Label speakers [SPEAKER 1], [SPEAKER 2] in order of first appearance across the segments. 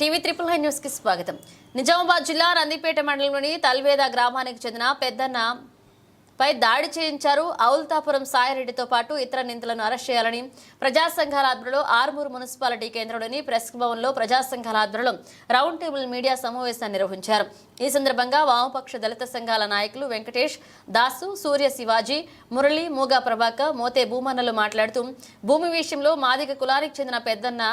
[SPEAKER 1] TV triple high న్యూస్కి స్వాగతం. నిజామాబాద్ జిల్లా నందిపేట మండలంలోని తల్వేద గ్రామానికి చెందిన పెద్దన్న పై దాడి చేయించారు. ఔల్తాపురం సాయిరెడ్డితో పాటు ఇతర నిందితులను అరెస్ట్ చేయాలని ప్రజా సంఘాల ఆధ్వర్యంలో ఆర్మూరు మున్సిపాలిటీ కేంద్రంలోని ప్రెస్ భవన్లో ప్రజా సంఘాల ఆధ్వర్యంలో రౌండ్ టేబుల్ మీడియా సమావేశాన్ని నిర్వహించారు. ఈ సందర్భంగా వామపక్ష దళిత సంఘాల నాయకులు వెంకటేష్ దాసు సూర్య శివాజీ మురళి మూగా ప్రభాకర్ మోతే భూమన్నలు మాట్లాడుతూ భూమి విషయంలో మాదిగ కులానికి చెందిన పెద్దన్న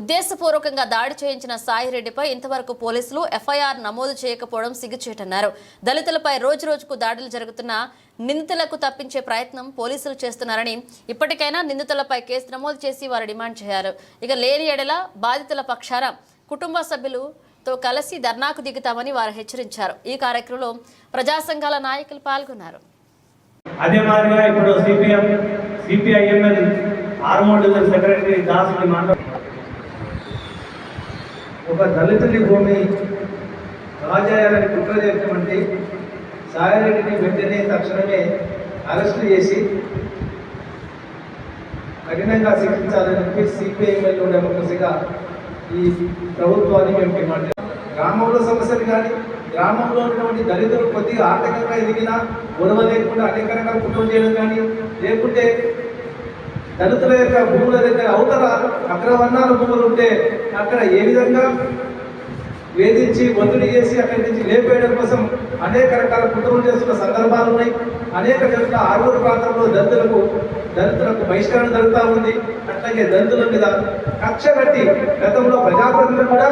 [SPEAKER 1] ఉద్దేశపూర్వకంగా దాడి చేయించిన సాయిరెడ్డిపై ఇంతవరకు పోలీసులు ఎఫ్ఐఆర్ నమోదు చేయకపోవడం సిగ్గుచేటన్నారు. దళితులపై రోజురోజుకు దాడులు జరుగుతున్న నిందితులకు తప్పించే ప్రయత్నం పోలీసులు చేస్తున్నారని ఇప్పటికైనా నిందితులపై కేసు నమోదు చేసి వారు డిమాండ్ చేశారు. ఇక లేని ఎడల బాధితుల పక్షాన కుటుంబ సభ్యులతో కలిసి ధర్నాకు దిగుతామని వారు హెచ్చరించారు. ఈ కార్యక్రమంలో ప్రజా సంఘాల నాయకులు పాల్గొన్నారు.
[SPEAKER 2] అదే మాదిరిగా ఇప్పుడు సిపిఎం సిపిఐఎంఎల్ సెక్రటరీ దాసుని
[SPEAKER 3] ఒక దళితుడి భూమి రాజాయాలని కుట్ర చేసినటువంటి సాయిరెడ్డిని వెంటనే తక్షణమే అరెస్టు చేసి కఠినంగా శిక్షించాలని చెప్పి సిపిఐఎంఎల్ డెమోక్రసీగా ఈ ప్రభుత్వాన్ని మేము డిమాండ్ గ్రామంలో సమస్యలు కానీ గ్రామంలో ఉన్నటువంటి దళితులు కొద్దిగా ఆర్థికంగా ఎదిగినా గొడవ లేకుండా అనేక రకాల కుటుంబం చేయడం కానీ లేకుంటే దళితుల యొక్క భూముల దగ్గర అవతల అగ్రవర్ణాల భూములు ఉంటే అక్కడ ఏ విధంగా వేధించి ఒత్తిడి చేసి అక్కడి నుంచి లేపేయడం కోసం అనేక రకాల కుట్రలు చేస్తున్న సందర్భాలు ఉన్నాయి. అనేక చోట్ల ఆరుగురు ప్రాంతంలో దళితులకు దళితులకు బహిష్కరణ జరుగుతూ ఉంది. అట్లాగే దళితుల మీద కక్ష కట్టి గతంలో ప్రజాప్రతినిధులు కూడా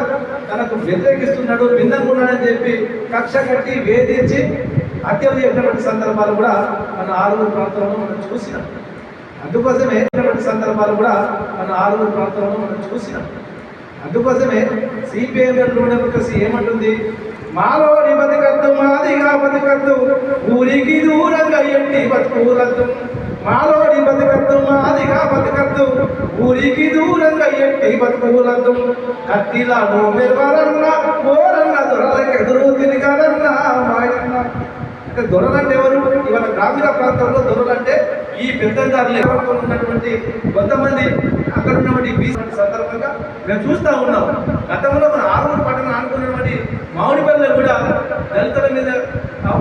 [SPEAKER 3] తనకు వ్యతిరేకిస్తున్నాడు భిన్నంగా చెప్పి కక్ష కట్టి వేధించి హత్యలు చేసినటువంటి సందర్భాలు కూడా మన ఆరుగురు ప్రాంతంలో మనం చూసినాం. అందుకోసమే సందర్భాలు కూడా మన ఆరుగురు ప్రాంతంలో మనం చూసినాం. అందుకోసమే సిపిఎం డెమోక్రసీ ఏమంటుంది? మాలోని బతికద్దు మాదిగా బతికద్దు ఊరికి దూరంగా ఎట్టి బతుకులద్దు. మాలోని బతికద్దు మాదిగా బతికద్దు ఊరికి దూరంగా ఎట్టి బతుకులద్దు. కత్తిలాను మెరవరన్న ఓరన్న దొరలకెదురు తిరిగారన్న మాయన్న. ఇక్కడ దొరలంటే ఎవరు? ఇవాళ గ్రామీణ ప్రాంతంలో దొరలంటే ఈ పెద్దదారులు. ఎవరితో ఉన్నటువంటి కొంతమంది అక్కడ ఉన్నటువంటి బీసీ సందర్భంగా మేము చూస్తూ ఉన్నాం. గతంలో మన ఆరుగురు పట్టణం ఆనుకున్నటువంటి మామిడిపల్లె కూడా దళితుల మీద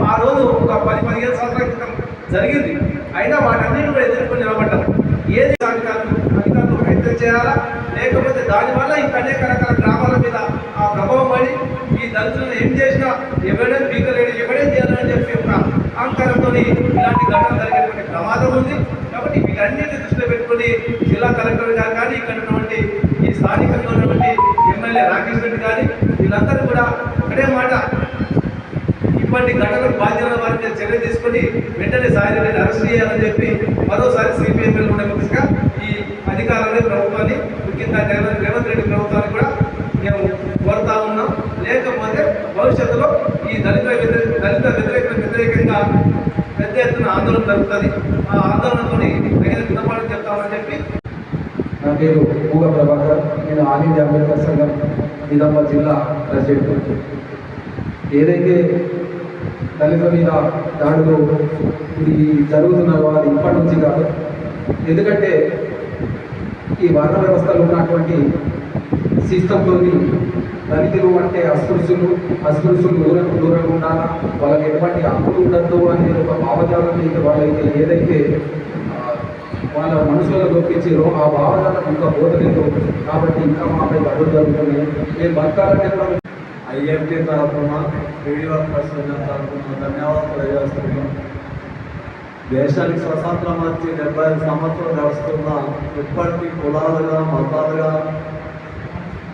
[SPEAKER 3] ఆ- రోజు ఒక పది పదిహేను సంవత్సరాల క్రితం జరిగింది. అయినా వాటన్నిటి కూడా ఎదుర్కొని నిలబడ్డారు ఏది అధికారులు అధికారులు ప్రయత్నం చేయాలా? లేకపోతే దానివల్ల ఇంకా అనేక రకాల గ్రామాల మీద ఆ ప్రభావం పడి ఈ దళితులను ఏం చేసినా ఎవరైనా పీకలేడు ఎవడే చేయాలని చెప్పి ఒక ఇలాంటి ఘటన జరిగేటువంటి ప్రమాదం ఉంది. కాబట్టి వీటన్నిటిని దృష్టిలో పెట్టుకొని జిల్లా కలెక్టర్ గారు కానీ ఇక్కడ ఉన్నటువంటి ఈ స్థానికంగా ఉన్నటువంటి ఎమ్మెల్యే రాకేష్ రెడ్డి కానీ వీళ్ళందరూ కూడా ఒకటే మాట. ఇటువంటి ఘటనకు బాధ్యత వారి మీద చర్య తీసుకొని వెంటనే సాయిరెడ్డిని అరెస్ట్ చేయాలని చెప్పి మరోసారి సిపిఎంఎల్ ఉండగా ఈ అధికారాన్ని ప్రభుత్వాన్ని ముఖ్యంగా రేవంత్ రేవంత్ రెడ్డి ప్రభుత్వాన్ని కూడా మేము కోరుతా ఉన్నాం. లేకపోతే భవిష్యత్తులో ఈ దళిత వ్యతిరేక దళిత వ్యతిరేక వ్యతిరేకంగా పెద్ద ఎత్తున ఆందోళన జరుగుతుంది. ఆ ఆందోళనతో తగిన గుణపాఠం చెప్తామని చెప్పి
[SPEAKER 4] నా పేరు మూగ ప్రభాకర్. నేను ఆల్ ఇండియా అంబేద్కర్ సంఘం నిజామాబాద్ జిల్లా ప్రెసిడెంట్. ఏదైతే దళితుల మీద దాడులు ఇది జరుగుతున్నదో అది ఇప్పటి నుంచి కాదు ఎందుకంటే ఈ వర్ణ వ్యవస్థలో ఉన్నటువంటి సిస్టంతో దళితులు అంటే అస్పృశ్యులు అస్పృశ్యులు దూరం దూరంగా ఉండాలా? వాళ్ళకి ఎటువంటి హక్కులు ఉండద్దు అనే ఒక భావజాలం అయితే వాళ్ళైతే ఏదైతే వాళ్ళ మనసులలో లోపించారో ఆ భావజాలం ఇంకా బోధలేదు కాబట్టి ఇంకా మాపై అడుగు జరుగుతున్నాయి. మేము బతకాలంటే కూడా
[SPEAKER 5] ఐఎంటీ తరఫున వీడియో ప్రశ్న తరఫున ధన్యవాదాలు తెలియజేస్తున్నాం దేశానికి స్వతంత్రం వచ్చి డెబ్బై ఐదు సంవత్సరాలు గడుస్తున్న ఇప్పటికీ కులాలుగా మతాలుగా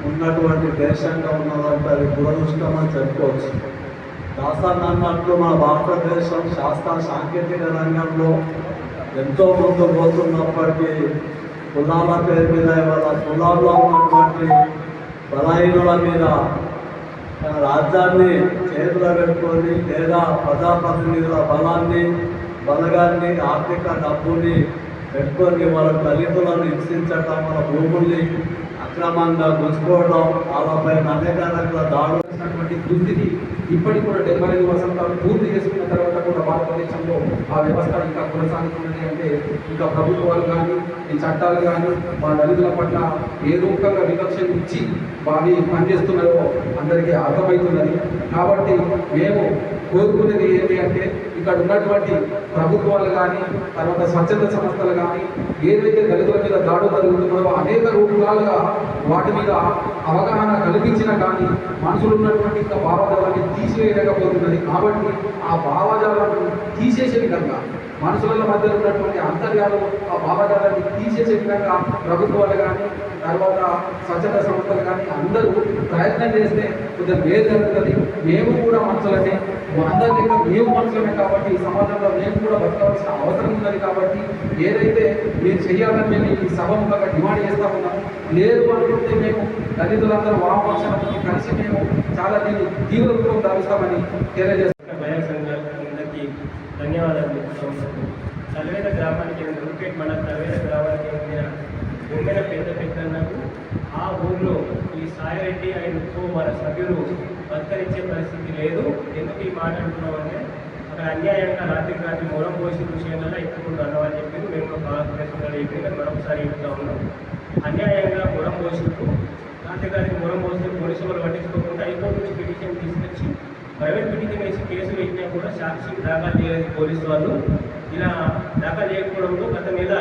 [SPEAKER 5] ఉన్నటువంటి దేశంగా ఉన్నదంటే అది దురదృష్టం అని చెప్పుకోవచ్చు. దాసాన్ని అన్నట్లు మన భారతదేశం శాస్త్ర సాంకేతిక రంగంలో ఎంతో ముందు పోతున్నప్పటికీ కులాల పేరు మీద ఇవాళ కులాల్లో ఉన్నటువంటి బలహీనుల మీద తన రాజ్యాన్ని చేతిలో పెట్టుకొని లేదా ప్రజాప్రతినిధుల బలాన్ని బలగాన్ని ఆర్థిక డబ్బుని పెట్టుకొని వాళ్ళ దళితులను హింసించటం మన భూముల్ని అక్రమంగా గుంజుకోవడం వాళ్ళపై అనేక రకాల దాడులు
[SPEAKER 4] చేసినటువంటి దుస్థితి ఇప్పటికి కూడా డెబ్బై ఐదు వసంతాలు పూర్తి చేసుకున్న తర్వాత కూడా భారతదేశంలో ఆ వ్యవస్థ ఇంకా కొనసాగుతున్నది అంటే ఇంకా ప్రభుత్వాలు కానీ ఈ చట్టాలు కానీ మా దళితుల పట్ల ఏ రూపంగా వివక్ష ఇచ్చి వారి పనిచేస్తున్నారో అందరికీ అర్థమవుతున్నది. కాబట్టి మేము కోరుకునేది ఏంటి అంటే ఇక్కడ ఉన్నటువంటి ప్రభుత్వాలు కానీ తర్వాత స్వచ్ఛంద సంస్థలు కానీ ఏదైతే దళితుల మీద దాడులు జరుగుతున్నాయో అనేక రూపాలుగా వాటి మీద అవగాహన కల్పించినా కానీ మనుషులు ఉన్నటువంటి ఇంకా భావజాలాన్ని తీసివేయలేకపోతున్నది. కాబట్టి ఆ భావజాలను తీసేసే విధంగా మనుషుల మధ్య ఉన్నటువంటి అంతర్యాలు ఆ భావజాలాన్ని తీసేసే విధంగా ప్రభుత్వాలు కానీ తర్వాత స్వచ్ఛంద సంస్థలు కానీ అందరూ ప్రయత్నం చేస్తే కొద్దిగా మేలు జరుగుతుంది. మేము కూడా మనుషులనే అందరి దగ్గర మేము మనుషులమే కాబట్టి ఈ సమాజంలో మేము కూడా బతకవలసిన అవసరం ఉన్నది కాబట్టి ఏదైతే మీరు చేయాలని మేము ఈ సభముఖంగా డిమాండ్ చేస్తా ఉన్నాం లేదు అనుకుంటే మేము దళితులందరూ వామపక్షాలతో కలిసి మేము చాలా దీన్ని తీవ్ర రూపం దాలుస్తామని తెలియజేస్తాం
[SPEAKER 6] ఉంది చెప్తున్నాను గ్రామానికి రూపేట్ మన సర్వేద గ్రామానికి చెందిన వెంకట పెద్ద పెద్దన్నకు ఆ ఊర్లో ఈ సాయిరెడ్డి ఆయన మన సభ్యులు సత్కరించే పరిస్థితి లేదు. ఎందుకు ఈ మాట అంటున్నామంటే అక్కడ అన్యాయంగా రాత్రి రాత్రి మూలం పోసిన విషయంలో ఎక్కువ అన్నమని చెప్పి మేము కాంగ్రెస్ చెప్పి మరొకసారి చెప్తా ఉన్నాం. అన్యాయంగా మూలం పోసినట్టు రాత్రి రాత్రి మూలం పోసిన పోలీసు వాళ్ళు పట్టించుకోకుండా హైకోర్టు నుంచి పిటిషన్ తీసుకొచ్చి ప్రైవేట్ మీటింగ్ వేసి కేసు వేసినా కూడా సాక్షి దాఖలు చేయలేదు పోలీసు వాళ్ళు ఇలా దాఖలు చేయకపోవడంతో గత మీద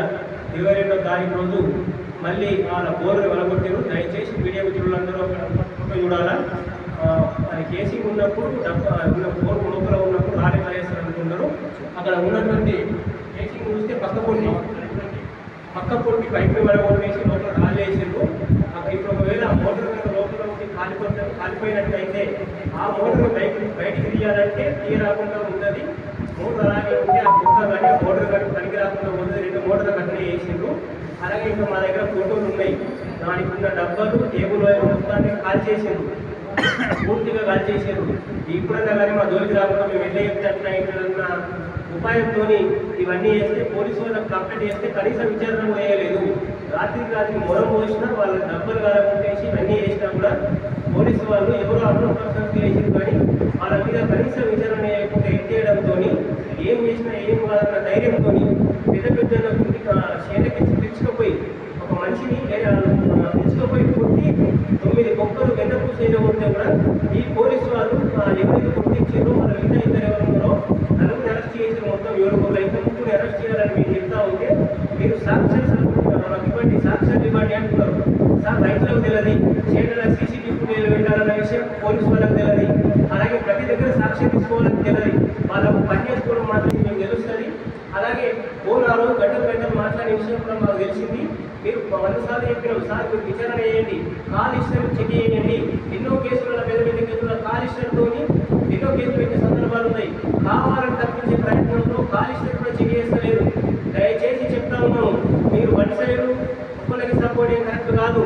[SPEAKER 6] ఇరవై రెండో తారీఖు రోజు మళ్ళీ వాళ్ళ బోర్డు వెలగొట్టారు. దయచేసి మీడియా మిత్రులందరూ అక్కడ చూడాలా? అది కేసింగ్ ఉన్నప్పుడు డబ్బు ఉన్న బోర్డు లోపల ఉన్నప్పుడు రాలే రాజేస్తారు అనుకున్నారు అక్కడ ఉన్నటువంటి కేసీ చూస్తే పక్క పొండి పక్క పొండి పైపు వెలగొట్టేసి లోపల రాలేసారు అక్కడ ఇప్పుడు ఒకవేళ మోటార్ లోపల ఉండి కాలిపోతే కాలిపోయినట్లయితే ఆ మోటార్ బయట బయటికి తీయాలంటే తీయరాకుండా ఉన్నది. మోటార్ అలాగే ఉంటే ఆ కుక్క కానీ ఆ మోటార్ కానీ పనికి రాకుండా ఉన్నది. రెండు మోటార్లు కట్టిన వేసిండ్రు అలాగే ఇంకా మా దగ్గర ఫోటోలు ఉన్నాయి. దానికి ఉన్న డబ్బాలు టేబుల్ మొత్తాన్ని కాల్ చేసిండ్రు. పూర్తిగా కాల్ చేసిండ్రు. ఇప్పుడన్నా కానీ మా జోలికి రాకుండా మేము వెళ్ళే చెప్తే అట్లా ఉపాయంతో ఇవన్నీ చేస్తే పోలీసు వాళ్ళకి కంప్లైంట్ చేస్తే కనీసం విచారణ పోయలేదు రాత్రికి రాత్రి రాత్రి మొరం పోసినా వాళ్ళ డబ్బులు కాలకొట్టేసి ఇవన్నీ చేసినా కూడా పోలీసు వాళ్ళు ఎవరో అన్నో చేసింది కానీ వాళ్ళ మీద కనీస విచారణ చేయకుండా ఎత్తేయడంతో ఏం చేసినా ఏం కాదన్న ధైర్యంతో పెద్ద పెద్ద చేతకి తెచ్చుకపోయి ఒక మనిషిని తెచ్చుకపోయి కొట్టి తొమ్మిది గొప్పలు వెన్న పూసేలో ఉంటే కూడా ఈ పోలీసు వాళ్ళు ఎవరైతే గుర్తించారో వాళ్ళ మిగతా ఇద్దరు ఎవరు ఉన్నారో నలుగురు అరెస్ట్ చేసిన మొత్తం ఏడుగురు అయితే ముగ్గురు అరెస్ట్ చేయాలని మీరు చెప్తా ఉంటే మీరు సాక్ష్యాలు అనుకుంటున్నారు నాకు డిమాండ్ చేస్తున్నారు అంటున్నారు సార్ రైతులకు తెలియదు చేనుల సీసీటీవీ ఫుటేజ్ పెట్టాలన్న విషయం పోలీసు వాళ్ళకి తెలియదు. అలాగే ప్రతి దగ్గర సాక్ష్యం తీసుకోవాలని తెలియదు. వాళ్ళకు పని చేసుకోవడం మాత్రం మీకు తెలుస్తుంది. అలాగే ఫోన్ ఆ రోజు గంటలు గంటలు మాట్లాడే విషయం కూడా మాకు తెలిసింది. మీరు వంద సార్లు చెప్పినాం సార్ మీరు విచారణ చేయండి. కాల్ ఇష్టం చెక్ చేయండి. ఎన్నో కేసుల పెద్ద పెద్ద కేసుల కాల్ ఇష్టంతో ఎన్నో కేసులు పెట్టే సందర్భాలు ఉన్నాయి. కావాలని తప్పించే ప్రయత్నంలో కాల్ ఇష్టం కూడా చెక్ చేస్తారు దయచేసి చెప్తా ఉన్నాము మీరు వన్ సైడ్ ఒక్కరికి సపోర్ట్ ఏం కరెక్ట్ కాదు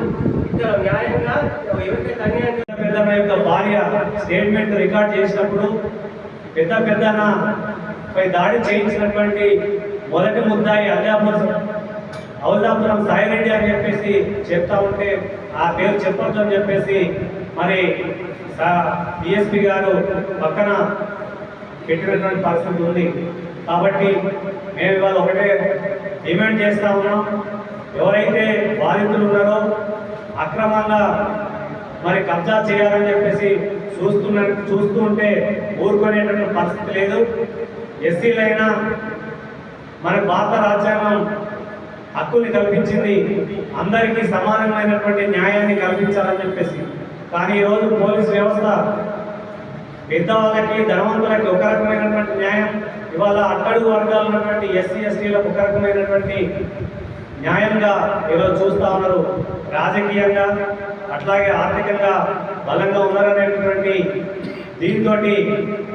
[SPEAKER 6] ఇక్కడ న్యాయంగా ఎవరికైతే అన్యాయం యొక్క భార్య స్టేట్మెంట్ రికార్డ్ చేసినప్పుడు పెద్ద పెద్దన పై దాడి చేయించినటువంటి మొదటి ముద్దాయి అల్లాపురం అవులాపురం సాయిరెడ్డి అని చెప్పేసి చెప్తా ఉంటే ఆ పేరు చెప్పొద్దు అని చెప్పేసి మరి డిఎస్పి గారు పక్కన పెట్టినటువంటి పరిస్థితి ఉంది. కాబట్టి మేము ఇవాళ ఒకటే డిమాండ్ చేస్తా ఉన్నాం. ఎవరైతే బాధితులు ఉన్నారో అక్రమంగా మరి కబ్జా చేయాలని చెప్పేసి చూస్తున్న చూస్తూ ఉంటే ఊరుకునేటువంటి పరిస్థితి లేదు. ఎస్సీలైనా మన భారత రాజ్యాంగం హక్కుని కల్పించింది. అందరికీ సమానమైనటువంటి న్యాయాన్ని కల్పించాలని చెప్పేసి. కానీ ఈరోజు పోలీస్ వ్యవస్థ పెద్దవాళ్ళకి ధనవంతులకి ఒక రకమైనటువంటి న్యాయం ఇవాళ అట్టడుగు వర్గాలు ఉన్నటువంటి ఎస్సీ ఎస్టీలకు ఒక రకమైనటువంటి న్యాయంగా ఈరోజు చూస్తా ఉన్నారు. రాజకీయంగా అట్లాగే ఆర్థికంగా బలంగా ఉన్నారనేటువంటి దీంతో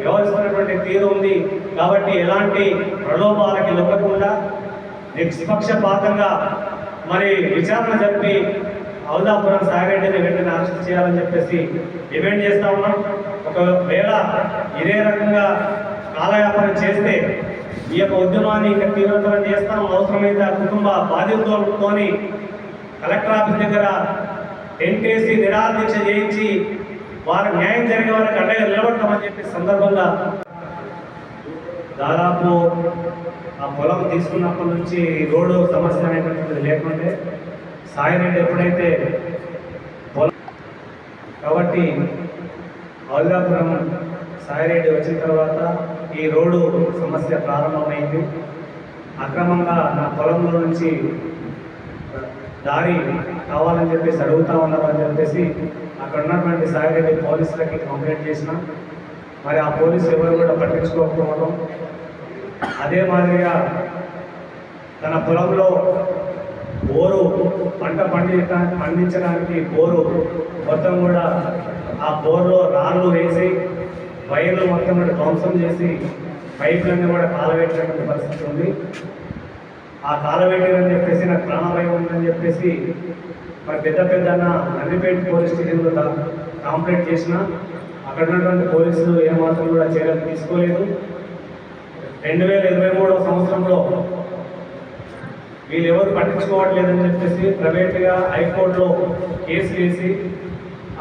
[SPEAKER 6] వ్యవహరిస్తున్నటువంటి తీరు ఉంది. కాబట్టి ఎలాంటి ప్రలోభాలకి లొక్కకుండా నిష్పక్షపాతంగా మరి విచారణ జరిపి ఔదాపురం సాగరెడ్డిని వెంటనే అరెస్ట్ చేయాలని చెప్పేసి డిమాండ్ చేస్తా ఉన్నాం. ఒకవేళ ఇదే రకంగా కాలయాపన చేస్తే ఈ యొక్క ఉద్యమాన్ని ఇంకా తీవ్రతరం చేస్తాం. అవసరమైతే ఆ కుటుంబ బాధితులతోని కలెక్టర్ ఆఫీస్ దగ్గర
[SPEAKER 2] ఎన్టీసీ నిరాదీక్ష చేయించి వారు న్యాయం జరిగే వారికి అండగా నిలబడతామని చెప్పి సందర్భంగా దాదాపు ఆ పొలం తీసుకున్నప్పటి నుంచి రోడ్డు సమస్య అనేటువంటిది లేకుంటే సాయిరెడ్డి ఎప్పుడైతే పొలం కాబట్టి ఔల్యాపురం సాయిరెడ్డి వచ్చిన తర్వాత ఈ రోడ్డు సమస్య ప్రారంభమైంది. అక్రమంగా నా పొలంలో నుంచి దారి కావాలని చెప్పేసి అడుగుతా ఉన్నారు అని చెప్పేసి అక్కడ ఉన్నటువంటి సాయిరెడ్డి పోలీసులకి కంప్లైంట్ చేసిన. మరి ఆ పోలీసు ఎవరు కూడా పట్టించుకోకపోవడం. అదే మాదిరిగా తన పొలంలో బోరు పంట పండించ పండించడానికి బోరు మొత్తం కూడా ఆ బోర్లో రాళ్ళు వేసి వైర్లు మొత్తం కూడా ధ్వంసం చేసి పైపులన్నీ కూడా కాలబెట్టినటువంటి పరిస్థితి ఉంది. ఆ కాలబెట్టిరని చెప్పేసి నాకు ప్రాణభయం ఉందని చెప్పేసి మరి పెద్ద పెద్ద నందిపేట పోలీస్ స్టేషన్లో దా- కంప్లైంట్ చేసిన అక్కడ ఉన్నటువంటి పోలీసులు ఏమాత్రం కూడా చర్యలు తీసుకోలేదు. రెండు వేల ఇరవై మూడవ సంవత్సరంలో వీళ్ళు ఎవరు పట్టించుకోవట్లేదని చెప్పేసి ప్రైవేట్గా హైకోర్టులో కేసు వేసి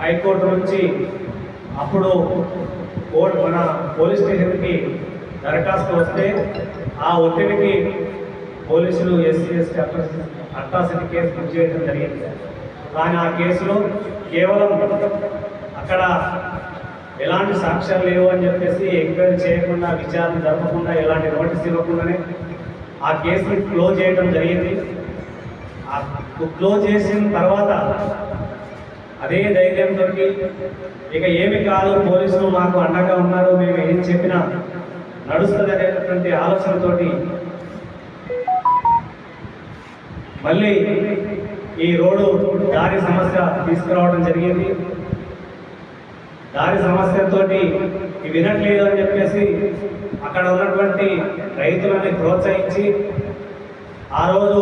[SPEAKER 2] హైకోర్టు నుంచి అప్పుడు కోర్టు మన పోలీస్ స్టేషన్కి దరఖాస్తు వస్తే ఆ ఒత్తిడికి పోలీసులు SC ST atrocity case book చేయడం జరిగింది. కానీ ఆ కేసులో కేవలం అక్కడ ఎలాంటి సాక్ష్యాలు లేవు అని చెప్పేసి ఎంక్వైరీ చేయకుండా విచారణ జరపకుండా ఎలాంటి నోటీస్ ఇవ్వకుండానే ఆ కేసుని క్లోజ్ చేయడం జరిగింది. ఆ క్లోజ్ చేసిన తర్వాత అదే ధైర్యంతో ఇక ఏమి కాదు పోలీసులు మాకు అండగా ఉన్నారు మేము ఏం చెప్పినా నడుస్తుంది అనేటటువంటి ఆలోచనతోటి మళ్ళీ ఈ రోడ్డు దారి సమస్య తీసుకురావడం జరిగింది. దారి సమస్యతో ఇవి వినట్లేదు అని చెప్పేసి అక్కడ ఉన్నటువంటి రైతులని ప్రోత్సహించి ఆ రోజు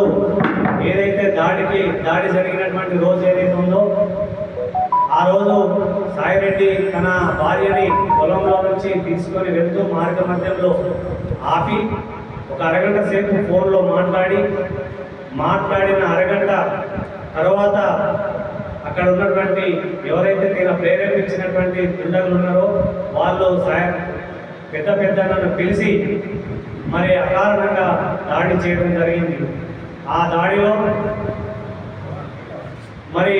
[SPEAKER 2] ఏదైతే దాడికి దాడి జరిగినటువంటి రోజు ఏదైతే ఉందో ఆ రోజు సాయిరెడ్డి తన భార్యని పొలంలో నుంచి తీసుకొని వెళ్తూ మార్గ మధ్యంలో ఆపి ఒక అరగంట సేపు ఫోన్లో మాట్లాడి మాట్లాడిన అరగంట తర్వాత అక్కడ ఉన్నటువంటి ఎవరైతే నేను ప్రేరేపించినటువంటి దుండగులు ఉన్నారో వాళ్ళు సాయం పెద్ద పెద్ద నన్ను పిలిచి మరి అకారణంగా దాడి చేయడం జరిగింది. ఆ దాడిలో మరి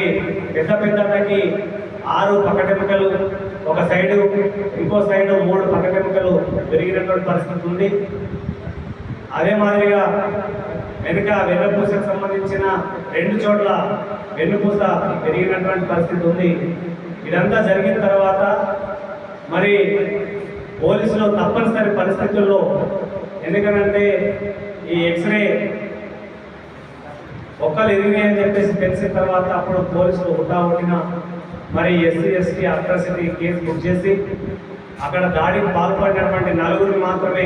[SPEAKER 2] పెద్ద పెద్దకి ఆరు పక్కటెముకలు ఒక సైడు ఇంకో సైడు మూడు పక్కటెముకలు పెరిగినటువంటి పరిస్థితి ఉంది. అదే మాదిరిగా వెనుక వెన్నుపూసకు సంబంధించిన రెండు చోట్ల వెన్నుపూస పెరిగినటువంటి పరిస్థితి ఉంది. ఇదంతా జరిగిన తర్వాత మరి పోలీసులు తప్పనిసరి పరిస్థితుల్లో ఎందుకనంటే ఈ ఎక్స్రే ఒక్కరు ఎదిగినాయి అని చెప్పేసి తెలిసిన తర్వాత అప్పుడు పోలీసులు హుటా ఉండిన మరి SC ST atrocity case book చేసి అక్కడ దాడికి పాల్పడినటువంటి నలుగురిని మాత్రమే